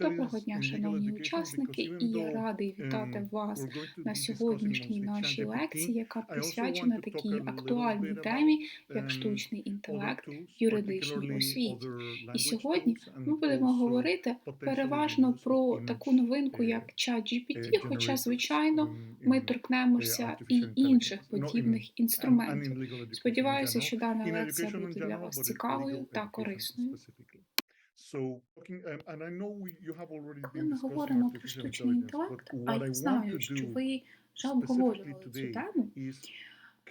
Доброго дня, шановні учасники, і я радий вітати um, вас на сьогоднішній нашій лекції, яка присвячена такій актуальній темі, як um, штучний інтелект в юридичній освіті. І сьогодні ми будемо говорити переважно про таку новинку, uh, як ChatGPT, uh, хоча, звичайно, ми торкнемося uh, і інших подібних інструментів. Сподіваюся, що дана лекція буде для вас цікавою та корисною. Коли been ми говоримо про artificial штучний intelligence, інтелект, but а what я I want знаю, to що do ви вже specifically обговорювали цю today тему, is,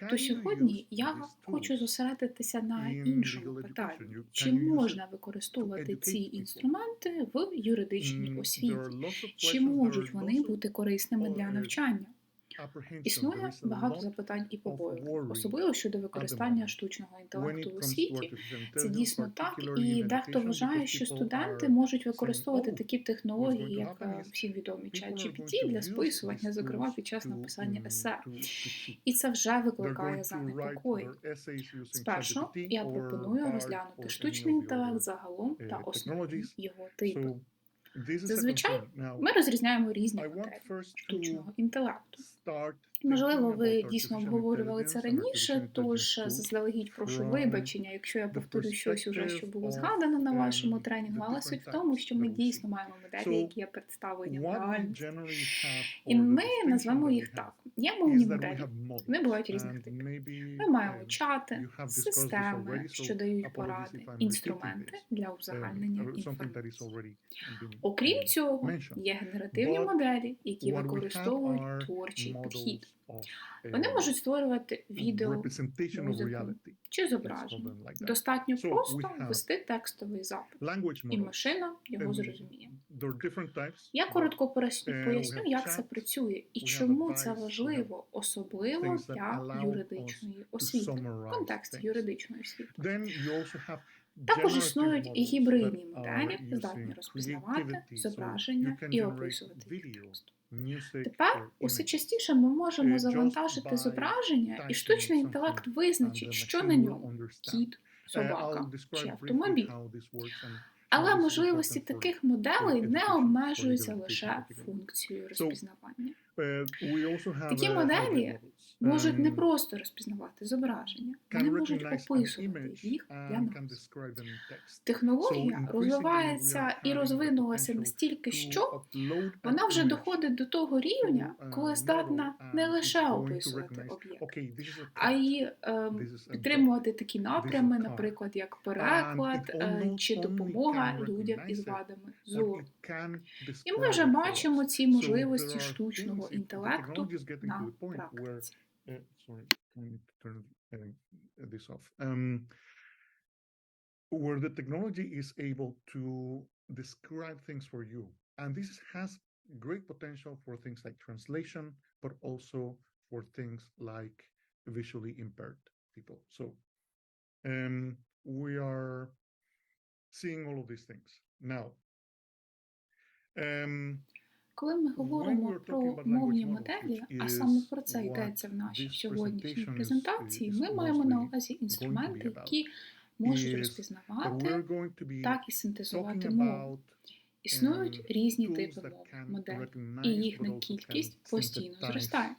то сьогодні я хочу зосередитися на іншому питанні. Чи можна використовувати ці інструменти в юридичній Mm, освіті? Чи можуть вони бути корисними для навчання? Існує багато запитань і побоювань, особливо щодо використання штучного інтелекту it в освіті. Це дійсно так, і дехто вважає, що студенти можуть використовувати "Oh, такі технології, як е, всім відомі ChatGPT для списування, зокрема під час написання есе. І це вже викликає занепокоєння. Спершу я пропоную розглянути штучний інтелект загалом та uh, основні його типи. Зазвичай Ми розрізняємо різні моделі штучного інтелекту. Можливо, ви дійсно обговорювали це раніше, тож заздалегідь прошу вибачення, якщо я the повторю щось уже, що було згадано на вашому um, тренінгу, але суть в тому, що ми дійсно маємо моделі, які є представлені в реальності. І ми назвемо їх так. Є мовні моделі. Вони бувають різних типів. Ми маємо um, чати, системи, що дають поради, інструменти для узагальнення інформації. Окрім цього, є генеративні моделі, які використовують are творчий підхід. Вони um, можуть створювати відео музику чи зображення. Достатньо просто ввести текстовий запит, і машина його зрозуміє. Я коротко Е, поясню, як це працює і чому це важливо, особливо для юридичної освіти, в контексті юридичної освіти. Також існують і гібридні моделі, здатні розпізнавати зображення і описувати їх текст. Тепер усе частіше ми можемо Е, завантажити зображення, і штучний інтелект визначить, що на ньому кіт, Uh, собака чи автомобіль. Але можливості таких моделей не обмежуються лише функцією розпізнавання. Have Такі uh, моделі. Можуть не Um, просто розпізнавати зображення, вони можуть описувати їх для нас. Технологія розвивається і розвинулася настільки, що вона вже доходить до того рівня, коли здатна не лише описувати об'єкт, а й ем, підтримувати такі напрями, наприклад, як переклад е, чи допомога людям із вадами зору. І ми вже бачимо ці можливості штучного intelektu na praktyce. Uh, sorry, can you turn uh, this off? Um, where the technology is able to describe things for you. And this has great potential for things like translation, but also for things like visually impaired people. So um, we are seeing all of these things now. Um, Коли ми говоримо про мовні моделі, а саме про це йдеться в нашій сьогоднішній презентації, ми маємо на увазі інструменти, які можуть розпізнавати, так і синтезувати мову. Існують um, різні типи мов, моделей, і їхня кількість постійно зростає.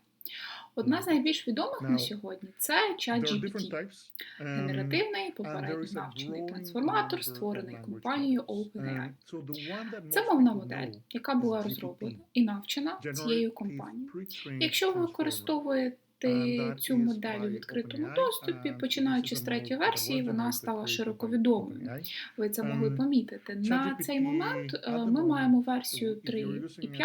Одна з найбільш відомих на сьогодні це ChatGPT, генеративний попередньо навчений трансформатор, створений компанією OpenAI. Це мовна модель, яка була розроблена і навчена цією компанією. Якщо ви використовуєте Цю модель у відкритому доступі, починаючи з третьої версії, вона стала широко відомою. Ви це могли помітити. На цей момент е, ми маємо версію 3.5,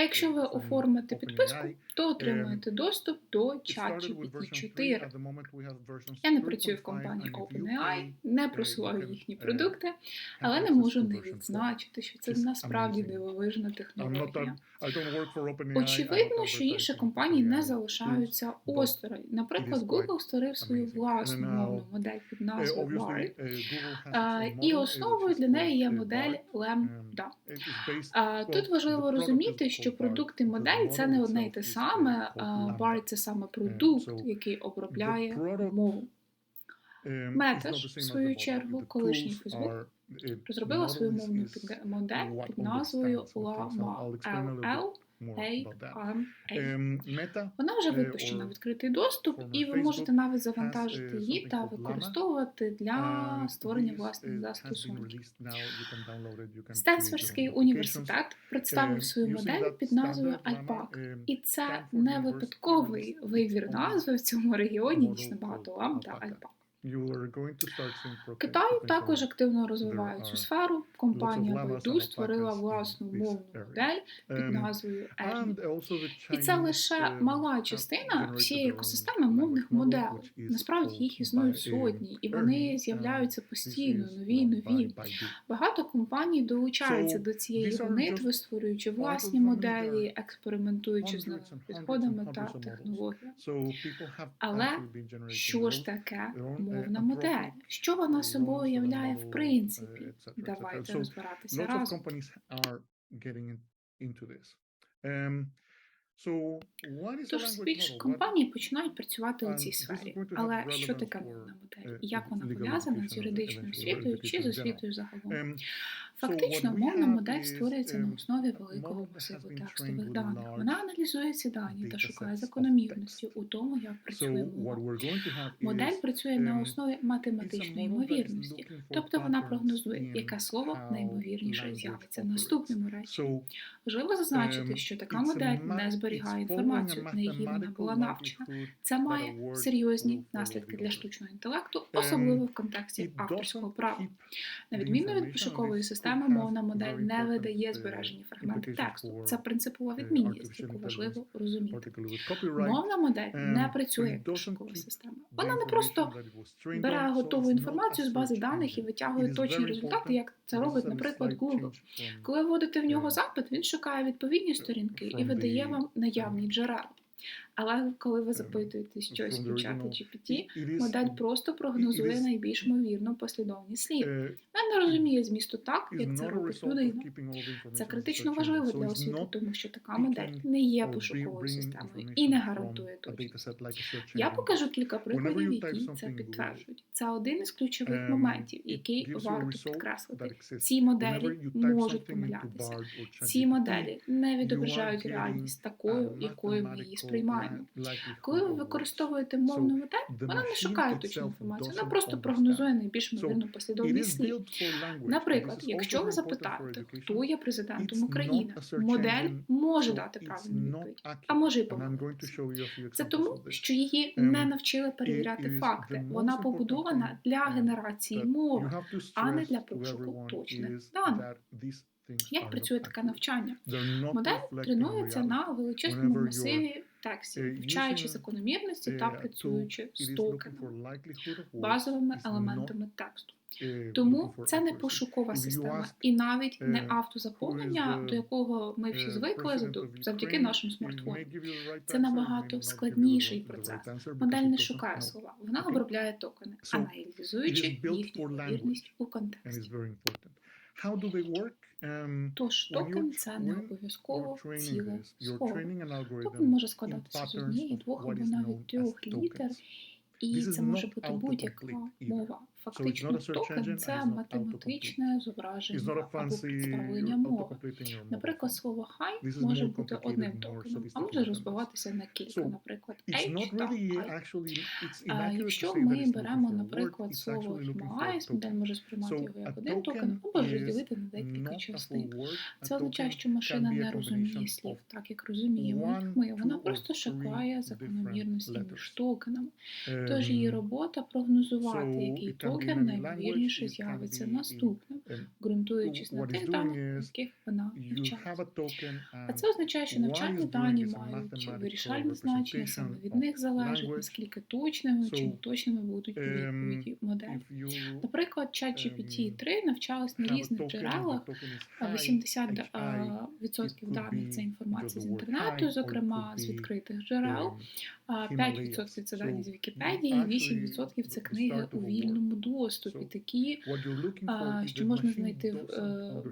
а якщо ви оформите підписку, то отримуєте доступ до ChatGPT version 3. 4. At the moment we have versions Я не працюю в компанії OpenAI, не просуваю їхні uh, продукти, але не можу не відзначити, що це насправді дивовижна технологія. Очевидно, що інші компанії не залишаються осторонь. Наприклад, Google створив свою власну мовну модель під Uh, назвою BART, uh, і uh, основою для неї є uh, модель. Lambda. Um, Тут важливо розуміти, що because the моделі це не одне itself те uh, саме. BART – це саме продукт, який обробляє мову. Um, Мета ж, в свою чергу, колишній uh, розробила свою мовну модель під назвою stands for. Okay, so LaMA. I'll explain a little bit L more A about that. M A. Um, Meta Вона вже е, випущена в відкритий доступ, і ви можете навіть завантажити uh, її та використовувати для створення власних uh, застосунків. Стенсфордський університет представив Um, свою модель під назвою um, І це не випадковий вибір назви в цьому регіоні, дійсно багато called лам та Alpaca. Китаю також активно розвивають цю сферу. Компанія llamas and Baidu створила власну мовну модель під Um, назвою Ernie. І це лише um, мала частина всієї екосистеми мовних моделей. Насправді їх існують uh, сотні, і вони з'являються постійно, нові нові. Багато компаній долучаються до цієї гонитви, створюючи власні моделі, експериментуючи з новими підходами та технологіями. Але Що ж таке uh, мовна модель? Що вона uh, собою являє в uh, принципі? Давайте розбиратися разом. Um, Тож? What- компанії починають працювати у цій сфері. Але що таке мовна модель? uh, І як вона пов'язана з юридичною освітою чи з освітою загалом? Um, Фактично, мовна модель створюється на um, основі великого масиву текстових даних. Вона аналізує ці дані та шукає закономірності у тому, як працює мова. Модель працює на um, основі математичної ймовірності. Тобто вона прогнозує, яке слово найімовірніше з'явиться наступному речі. Важливо зазначити, um, що така модель не зберігає інформацію, на якій вона була навчена. Це має серйозні наслідки для штучного інтелекту, Ем, особливо в контексті авторського права. На відміну від пошукової системи, could мовна модель не видає uh, збережені фрагменти тексту. Це принципова uh, відмінність, яку важливо розуміти. Мовна модель Um, не працює як пошукова система. Вона не просто бере готову інформацію з бази даних і витягує точні результати, як це робить, наприклад, Google. Коли вводите в нього запит, він шукає відповідні сторінки і видає вам наявні джерела. Але коли ви um, запитуєте щось у чату. GPT, модель просто прогнозує найбільш ймовірну послідовність слів. uh, Вона не розуміє змісту так, як це робить людина. Це критично важливо для освіти, тому що така модель не є пошуковою системою і не гарантує точність. Я покажу кілька прикладів, які це підтверджують. Це один із ключових um, моментів, який варто підкреслити. Ці моделі можуть помилятися. Ці моделі не відображають реальність такою, якою ми її сприймаємо. Li- Коли ви використовуєте мовну модель, вона не шукає точну інформацію, вона просто прогнозує найбільш It послідовність слів. Наприклад, якщо ви запитаєте, хто є президентом України, модель може дати правильну відповідь, а може й помилитися. Це тому, що її Um, не навчили перевіряти факти. Вона побудована для генерації мови. а не для пошуку точних даних. Як працює таке навчання? Модель тренується на величезному масиві текстів, вивчаючи закономірності та uh, працюючи з токенами, базовими елементами тексту. uh, Тому це не пошукова система, і навіть не uh, автозаповнення, до якого ми всі звикли завдяки нашим смартфонам. Це набагато складніший процес. Модель не шукає слова, вона обробляє токени, аналізуючи їхню for ймовірність у контексті. How do they work? Um, Тож токен це не обов'язково ціле слово. Токен може складатися з однієї, двох або навіть трьох літер, і це може бути будь-яка мова. Фактично, токен це математичне зображення або представлення мови. Наприклад, слово хай може бути одним токеном, а може розбиватися на кілька, наприклад, H та I. to якщо ми беремо, наприклад, слово хмайс, модель може сприймати його як один токен, або ж розділити на декілька частин. Це означає, що машина не розуміє слів так, як розуміємо ми. Вона просто шукає закономірності між токенами. Тож її Um, робота прогнозувати, який токен it can з'явиться наступним, um, ґрунтуючись на тих даних, яких вона навчається. token А це означає, що навчальні дані мають вирішальне значення, саме від них залежить, наскільки точними чи неточними будуть um, відповіді моделі. Наприклад, ChatGPT 3 навчалась на різних джерелах. token is а high, 80 HI, а, 5% даних це інформація з інтернету, зокрема з відкритих джерел. um, А Himalayas. 5% це дані з Вікіпедії, you 8% це книги у вільному доступі, такі що можна знайти в, е,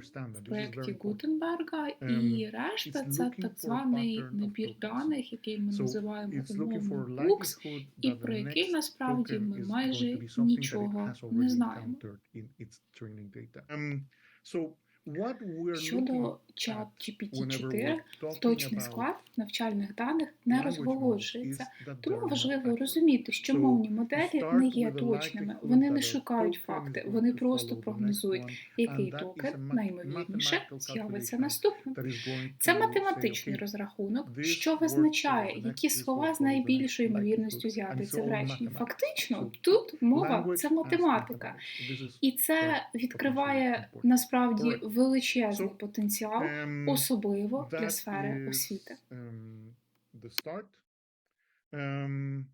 проєкті. Гутенберга, Um, і решта це так званий набір даних, який ми називаємо умовно букс, likelihood і про який насправді ми майже нічого не знаємо. Um, Щодо чат at GPT-4, whenever we're talking точний склад навчальних даних не розголошується. Тому важливо розуміти, що мовні моделі не є точними, вони не шукають факти, вони просто прогнозують, який токен наймовірніше з'явиться наступним. Це математичний розрахунок, що визначає, які слова з найбільшою ймовірністю and з'являться в реченні. Фактично, тут мова це математика. І це відкриває насправді величезний потенціал, um, особливо для сфери освіти. um. Um,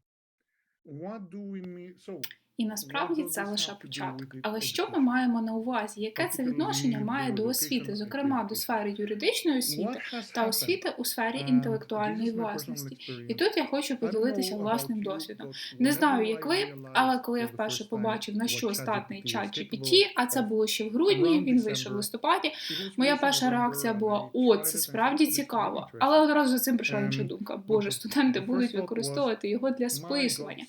what do we mean? So, І насправді це лише початок. Але що ми маємо на увазі? Яке це відношення має до освіти, зокрема до сфери юридичної освіти та освіти у сфері Um, інтелектуальної власності? І тут я хочу поділитися власним досвідом. Не знаю, як ви, але коли я вперше побачив, на що is чат GPT, а це було ще в грудні, він вийшов в листопаді. Моя перша реакція була: о, це справді цікаво. Але одразу за цим прийшла інша думка. Боже, студенти будуть використовувати його для списування.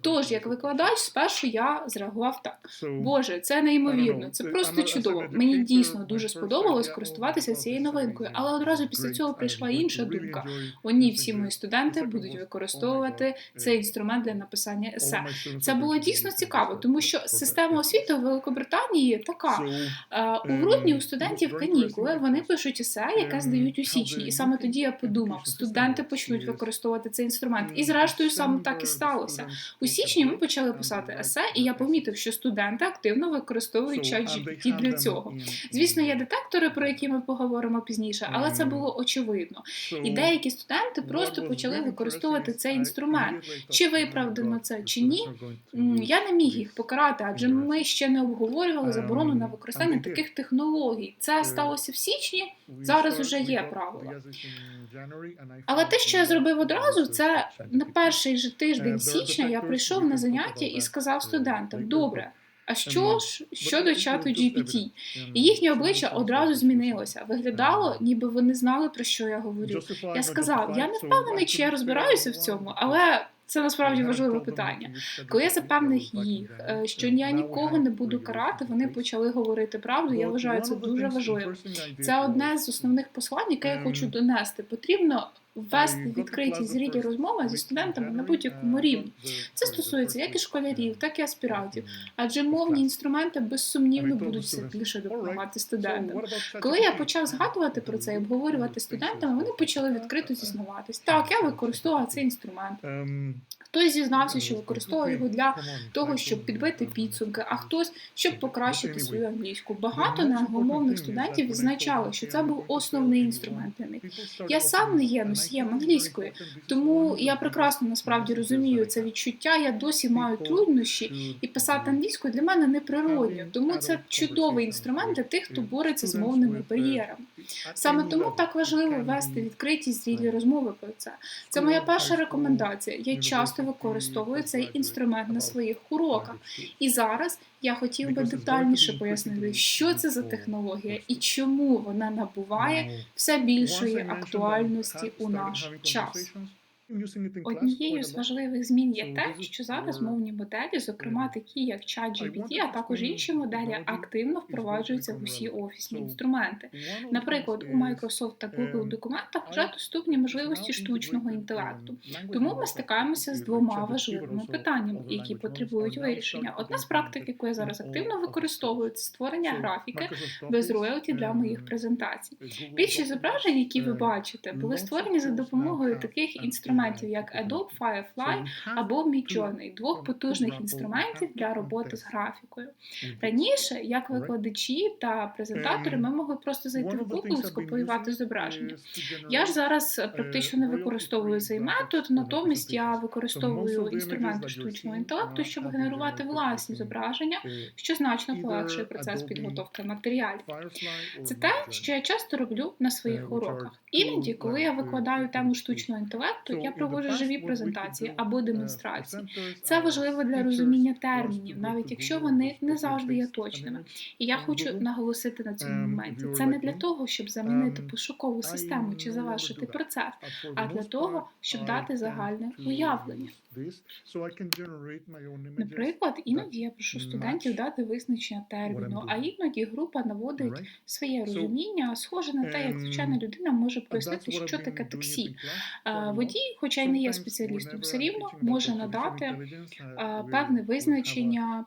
Тож, як викладач, спершу я зреагував так. Боже, це неймовірно, це просто чудово. Мені дійсно дуже сподобалось користуватися цією новинкою, але одразу після цього прийшла інша думка. О, ні, всі мої студенти будуть використовувати цей інструмент для написання есе. Це було дійсно цікаво, тому що система освіти у Великобританії така. Е, У грудні у студентів канікули вони пишуть есе, яке здають у січні. І саме тоді я подумав, студенти почнуть використовувати цей інструмент. І зрештою саме так і сталося. У січні ми почали писати есе, і я помітив, що студенти активно використовують чат GPT для цього. Звісно, є детектори, про які ми поговоримо пізніше, але це було очевидно. І деякі студенти просто почали використовувати цей інструмент. Чи виправдано це, чи ні? Я не міг їх покарати, адже ми ще не обговорювали заборону на використання таких технологій. Це сталося в січні. зараз уже є правила. Але те, що я зробив одразу, це на перший же тиждень січня я прийшов на заняття і сказав студентам: добре. А що ж щодо чату GPT? І їхнє обличчя одразу змінилося. Виглядало, ніби вони знали про що я говорю. Я сказав, я не впевнений, чи я розбираюся в цьому, але це насправді важливе питання. Коли я запевнив їх, е, що я нікого не буду карати, вони почали говорити правду. Я вважаю це дуже важливо. Це одне з основних послань, яке я хочу донести. Потрібно ввести відкриті зрілі розмови зі студентами на будь-якому рівні. Це стосується як і школярів, так і аспірантів, адже мовні інструменти безсумнівно будуть все більше допомагати студентам. Коли я почав згадувати про це і обговорювати з студентами, вони почали відкрито зізнаватись. Так, я використовував цей інструмент. Хтось зізнався, що використовував його для того, щоб підбити підсумки, а хтось щоб покращити свою англійську. Багато неангломовних студентів відзначали, що це був основний інструмент для них. Я сам не є носієм англійської, тому я прекрасно насправді розумію це відчуття. Я досі маю труднощі, і писати англійською для мене неприродньо. Тому це чудовий інструмент для тих, хто бореться з мовними бар'єрами. Саме тому так важливо вести відкриті зрілі розмови про це. Це моя перша рекомендація. Я часто використовую цей інструмент на своїх уроках. І зараз я хотів би детальніше пояснити, що це за технологія і чому вона набуває все більшої актуальності у наш час. Однією з важливих змін є те, що зараз мовні моделі, зокрема такі як ChatGPT, а також інші моделі, активно впроваджуються в усі офісні інструменти. Наприклад, у Microsoft та Google документах вже доступні можливості штучного інтелекту. Тому ми стикаємося з двома важливими питаннями, які потребують вирішення. Одна з практик, яку я зараз активно використовую, це створення графіки без роялті для моїх презентацій. Більшість зображень, які ви бачите, були створені за допомогою таких інструментів інструментів, як Adobe Firefly або Midjourney, двох потужних інструментів для роботи з графікою. Раніше, як викладачі та презентатори, ми могли просто зайти в Google і скопіювати зображення. Я ж зараз Е, практично не використовую цей метод, натомість я використовую інструменти штучного інтелекту, щоб генерувати власні зображення, що значно полегшує процес підготовки матеріалів. Це те, що я часто роблю на своїх уроках. Іноді, коли я викладаю тему штучного інтелекту, я проводжу живі презентації або демонстрації. Це важливо для розуміння термінів, навіть якщо вони не завжди є точними. І я хочу наголосити на цьому моменті. Це не для того, щоб замінити пошукову систему чи завершити процес, а для того, щоб дати загальне уявлення. Наприклад, іноді я прошу студентів дати визначення терміну, а іноді група наводить своє розуміння, схоже на те, як звичайна людина може пояснити, що таке таксі. Водій, хоча й не є спеціалістом, все рівно може надати певне визначення,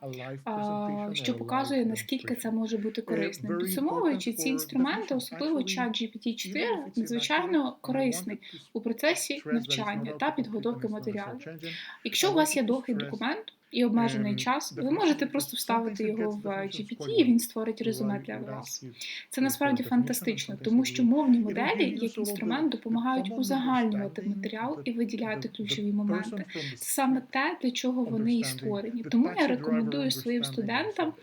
що показує наскільки це може бути корисним. Підсумовуючи ці інструменти, особливо чат GPT-4, надзвичайно корисний у процесі навчання та підготовки матеріалів. Якщо у вас є довгий документ і обмежений час, ви можете просто вставити його в GPT, і він створить резюме для вас. Це насправді фантастично, тому що мовні моделі, як інструмент, допомагають узагальнювати матеріал і виділяти ключові моменти. Це саме те, для чого вони і створені. Тому я рекомендую своїм студентам,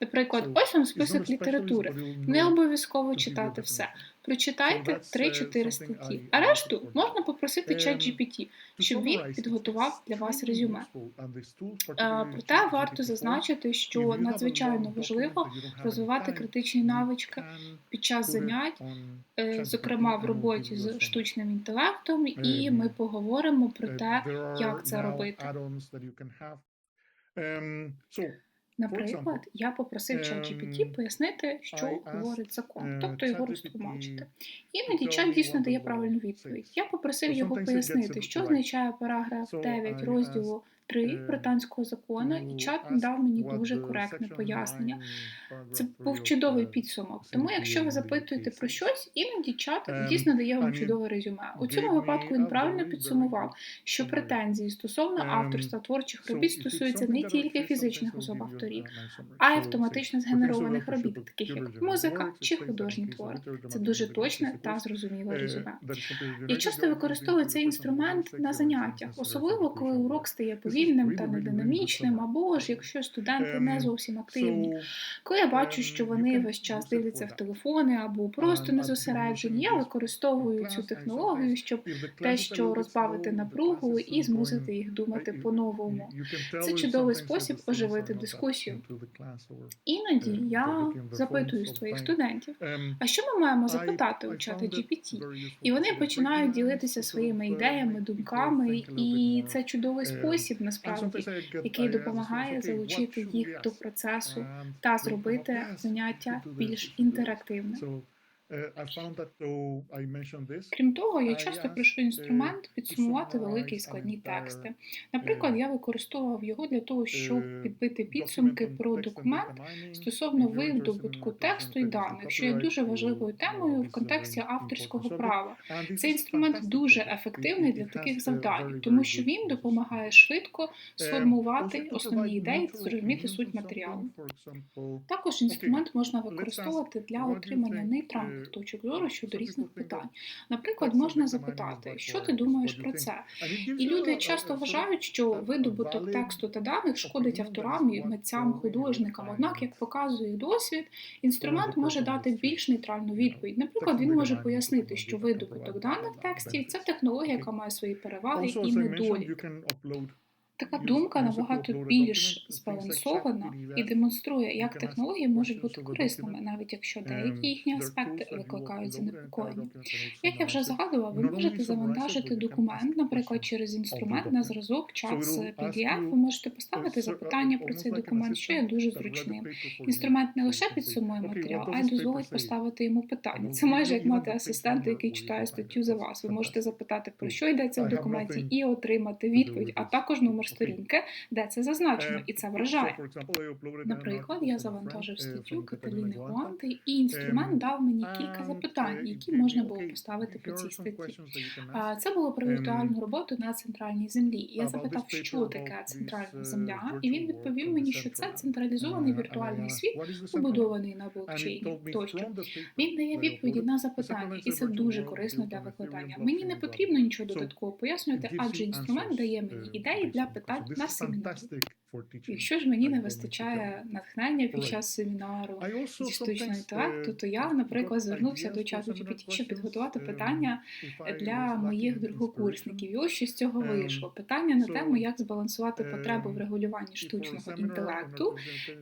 наприклад, ось вам список літератури. Не обов'язково читати все. Прочитайте 3-4 статті, а решту можна попросити чат GPT, щоб він підготував для вас резюме. Проте варто зазначити, що надзвичайно важливо розвивати критичні навички під час занять, е, зокрема в роботі з штучним інтелектом, і ми поговоримо про те, як це робити. Наприклад, я попросив ChatGPT ем, пояснити, що говорить закон, тобто його розтлумачити. Іноді чат дійсно дає правильну відповідь. Я попросив його пояснити, що означає параграф 9 розділу 3 британського закону, і чат дав мені дуже коректне пояснення. Це був чудовий підсумок. Тому, якщо ви запитуєте про щось, іноді чат Ем, дійсно дає вам чудове резюме. У цьому випадку він правильно підсумував, що претензії стосовно Ем, авторства творчих робіт стосуються не тільки фізичних особ авторів, а й автоматично згенерованих робіт, таких як музика чи художні твори. Це дуже точне та зрозуміле Е, резюме. Я часто використовую цей інструмент на заняттях, особливо коли урок стає повільним та нединамічним, або ж якщо студенти не зовсім активні. Коли я бачу, що вони весь час дивляться в телефони або просто не зосереджені, я використовую цю технологію, щоб те, що розбавити напругу і змусити їх думати по-новому. Це чудовий спосіб оживити дискусію. Іноді я запитую своїх студентів, а що ми маємо запитати у чата GPT? І вони починають ділитися своїми ідеями, думками, і це чудовий спосіб, насправді, який допомагає залучити їх до процесу та зробити заняття більш інтерактивним. Крім того, я часто прошу інструмент підсумувати великі і складні тексти. Наприклад, я використовував його для того, щоб підбити підсумки про документ стосовно видобутку тексту і даних, що є дуже важливою темою в контексті авторського права. Цей інструмент дуже ефективний для таких завдань, тому що він допомагає швидко сформувати основні ідеї та зрозуміти суть матеріалу. Також інструмент можна використовувати для отримання нейтральних точок зору щодо різних питань. Наприклад, можна запитати, що ти думаєш про це? І люди часто вважають, що видобуток тексту та даних шкодить авторам і митцям, художникам. Однак, як показує досвід, інструмент може дати більш нейтральну відповідь. Наприклад, він може пояснити, що видобуток даних текстів це технологія, яка має свої переваги і недоліки. Така думка набагато більш збалансована і демонструє, як технології можуть бути корисними, навіть якщо деякі їхні аспекти викликають занепокоєння. Як я вже згадував, ви можете завантажити документ, наприклад, через інструмент на зразок, чат з PDF, Ви можете поставити запитання про цей документ, що є дуже зручним. Інструмент не лише підсумує матеріал, а й дозволить поставити йому питання. Це майже як мати асистента, який читає статтю за вас. Ви можете запитати про що йдеться в документі, і отримати відповідь, а також номер сторінки, де це зазначено, і це вражає. Наприклад, я завантажив статтю Каталіни Гуанти, і інструмент дав мені кілька запитань, які можна було поставити по цій статті. Це було про віртуальну роботу на центральній землі. Я запитав, що таке центральна земля, і він відповів мені, що це централізований віртуальний світ, побудований на блокчейні тощо. Він дає відповіді на запитання, і це дуже корисно для викладання. Мені не потрібно нічого додатково пояснювати, адже інструмент дає мені ідеї для питань на семінарі. Якщо ж мені не вистачає натхнення під час семінару зі штучного інтелекту, то я, наприклад, звернувся до чату GPT, щоб підготувати питання для моїх другокурсників. І ось що з цього вийшло: питання на тему, як збалансувати потребу в регулюванні штучного інтелекту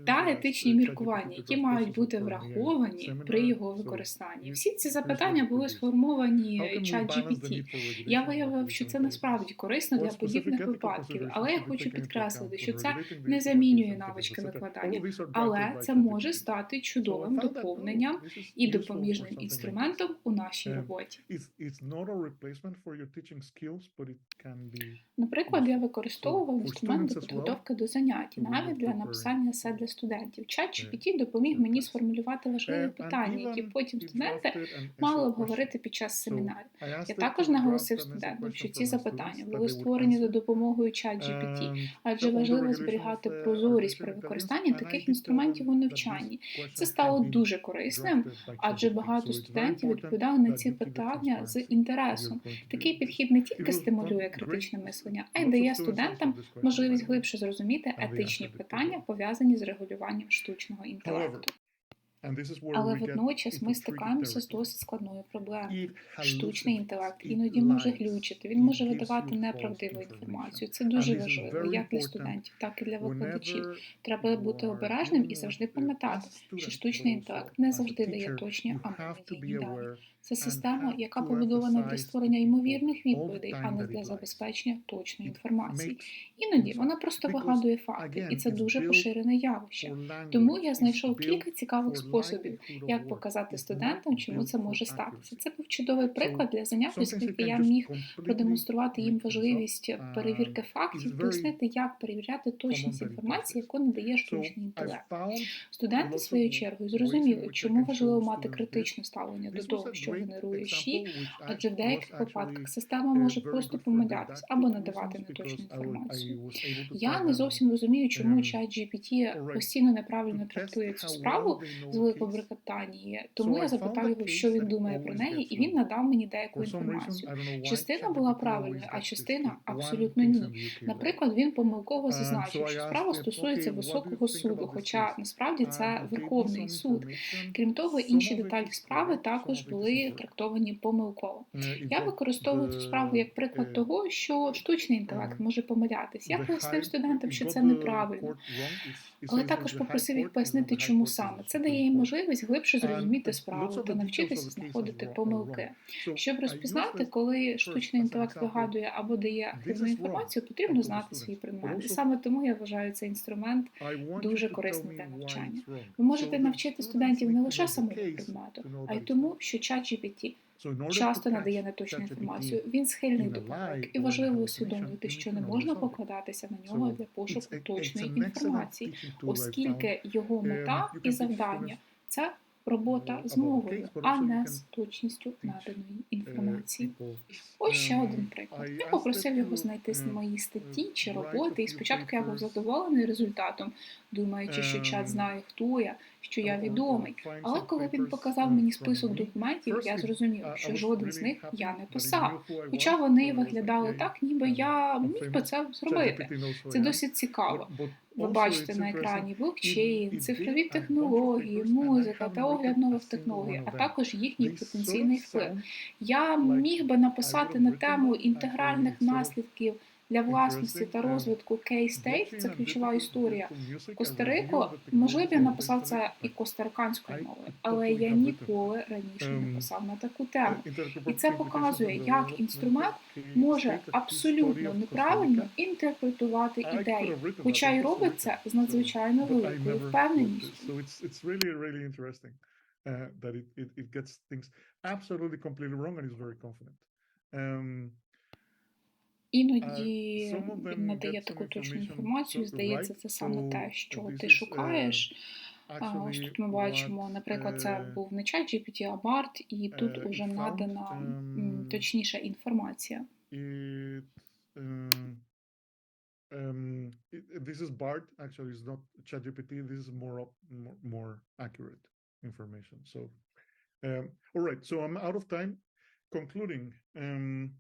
та етичні міркування, які мають бути враховані при його використанні. Всі ці запитання були сформовані чат GPT. Я виявив, що це насправді корисно для подібних випадків, але я хочу підкреслити, що це не замінює навички викладання, але це може стати чудовим доповненням і допоміжним інструментом у нашій роботі. Наприклад, я використовував інструмент для підготовки до занять, навіть для написання есе для студентів. Чат GPT допоміг мені сформулювати важливі питання, які потім студенти мали обговорити під час семінарів. Я також наголосив студентам, що ці запитання були створені за допомогою чат GPT, адже важливо зберігати прозорість при використанні таких інструментів у навчанні. Це стало дуже корисним, адже багато студентів відповідали на ці питання з інтересом. Такий підхід не тільки стимулює критичне мислення, а й дає студентам можливість глибше зрозуміти етичні питання, пов'язані з регулюванням штучного інтелекту. Але водночас ми стикаємося з досить складною проблемою. Штучний інтелект іноді може глючити, він може видавати неправдиву інформацію. Це дуже важливо, як для студентів, так і для викладачів. Треба бути обережним і завжди пам'ятати, що штучний інтелект не завжди дає точні або надійні дані. Це система, яка побудована для створення ймовірних відповідей, а не для забезпечення точної інформації. Іноді вона просто вигадує факти, і це дуже поширене явище. Тому я знайшов кілька цікавих способів, як показати студентам, чому це може статися. Це був чудовий приклад для занять, оскільки я міг продемонструвати їм важливість перевірки фактів, пояснити, як перевіряти точність інформації, яку надає штучний інтелект. Студенти своєю чергою зрозуміли, чому важливо мати критичне ставлення до того, що генерує ЩІ, адже в деяких випадках система може просто помилятися або надавати неточну інформацію. Я не зовсім розумію, чому чат GPT постійно неправильно трактує цю справу з Великобританії, тому я запитав його, що він думає про неї, і він надав мені деяку інформацію. Частина була правильною, а частина абсолютно ні. Наприклад, він помилково зазначив, що справа стосується високого суду, хоча насправді це Верховний суд. Крім того, інші деталі справи також були трактовані помилково. Я використовую цю справу як приклад того, що штучний інтелект може помилятися. Я пояснив студентам, що це неправильно, але також попросив їх пояснити, чому саме. це дає їм можливість глибше зрозуміти справу та навчитися знаходити помилки. Щоб розпізнати, коли штучний інтелект вигадує або дає хибну інформацію, потрібно знати свій предмет. І саме тому я вважаю цей інструмент дуже корисним для навчання. Ви можете навчити студентів не лише самого предмету, а й тому, що чат GPT часто надає неточну інформацію. Він схильний до помилок, і важливо усвідомити, що не можна покладатися на нього для пошуку точної інформації, оскільки його мета і завдання це робота з мовою, а не з точністю наданої інформації. Ось ще один приклад. Я попросив його знайти мої статті чи роботи, і спочатку я був задоволений результатом, думаючи, що чат знає, хто я, що я відомий. Але коли він показав мені список документів, я зрозумів, що жоден з них я не писав. Хоча вони виглядали так, ніби я міг би це зробити. Це досить цікаво. Ви бачите на екрані блокчейн, цифрові технології, музика та огляд нових технологій, а також їхній потенційний вплив. Я міг би написати на тему інтегральних наслідків для власності та розвитку K-State, це ключова історія. Коста-Рико, можливо, я написав це і костариканською мовою, але я ніколи раніше не писав на таку тему. І це показує, як інструмент може абсолютно неправильно інтерпретувати ідеї, хоча й робить це з надзвичайно великою впевненістю. Uh, that it, it, it gets things absolutely completely wrong and is very confident. Um, Іноді він надає таку точну інформацію. Здається, це саме те, що ти uh, шукаєш. Ось тут ми бачимо, наприклад, це uh, був не ChatGPT, а BART, і тут uh, уже надана um, точніша інформація. um, um, this is BART. Actually, it's not ChatGPT. This is more more, more accurate information. So, um, all right. So I'm out of time. Concluding. Um,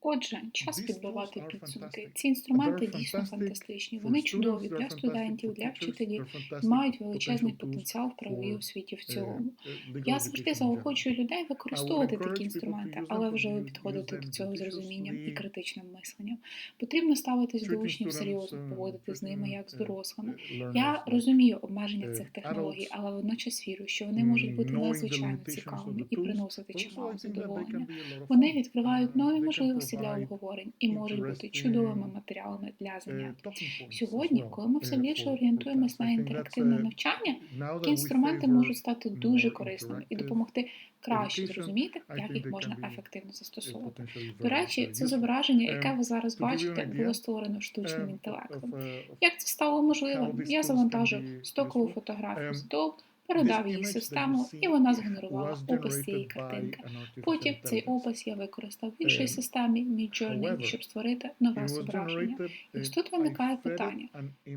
Отже, час підбивати підсумки. Ці інструменти дійсно фантастичні. Вони чудові для студентів, для вчителів і мають величезний потенціал в правовій освіті в uh, цілому. uh, Я завжди заохочую людей використовувати такі інструменти, але вже підходити до цього з розумінням і критичним мисленням. Потрібно ставитись до учнів серйозно, uh, поводити з ними як з дорослими. Я розумію обмеження цих технологій, але водночас вірю, що вони можуть бути надзвичайно цікавими і приносити чимало задоволення. Вони відкривають Uh, нові they can для обговорень і можуть бути чудовими матеріалами для uh, занять. as Сьогодні, коли ми все більше for орієнтуємось на інтерактивне навчання, такі інструменти можуть стати дуже корисними і допомогти краще зрозуміти, як їх можна ефективно застосовувати. До речі, це зображення, яке Um, ви зараз бачите, було створено штучним інтелектом. Як це стало можливим? Я завантажив стокову фотографію з Adobe, This передав її систему, і вона згенерувала опис цієї картинки. Потім цей опис я використав в іншій Um, системі Midjourney, щоб створити нове зображення. І ось тут виникає питання,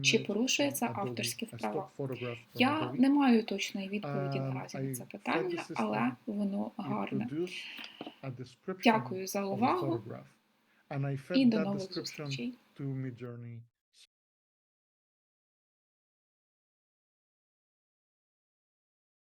чи порушується авторські права? Я не маю точної відповіді Um, наразі на це питання, але воно гарне. Дякую за увагу і до нових зустрічей.